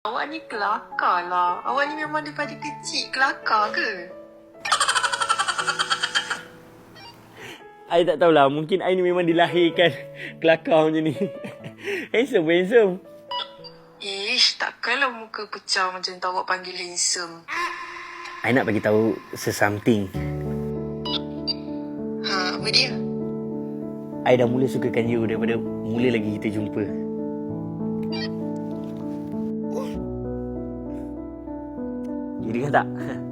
Awak ni kelakar lah. Awak ni memang daripada kecil kelakar ke? I tak tahulah. Mungkin I ni memang dilahirkan kelakar macam ni. handsome, handsome. Ish, takkanlah muka pecah macam tu awak panggil handsome. I nak bagi tahu sesamething. Ha, apa dia? I dah mula sukakan you daripada mula lagi kita jumpa. You dengar tak?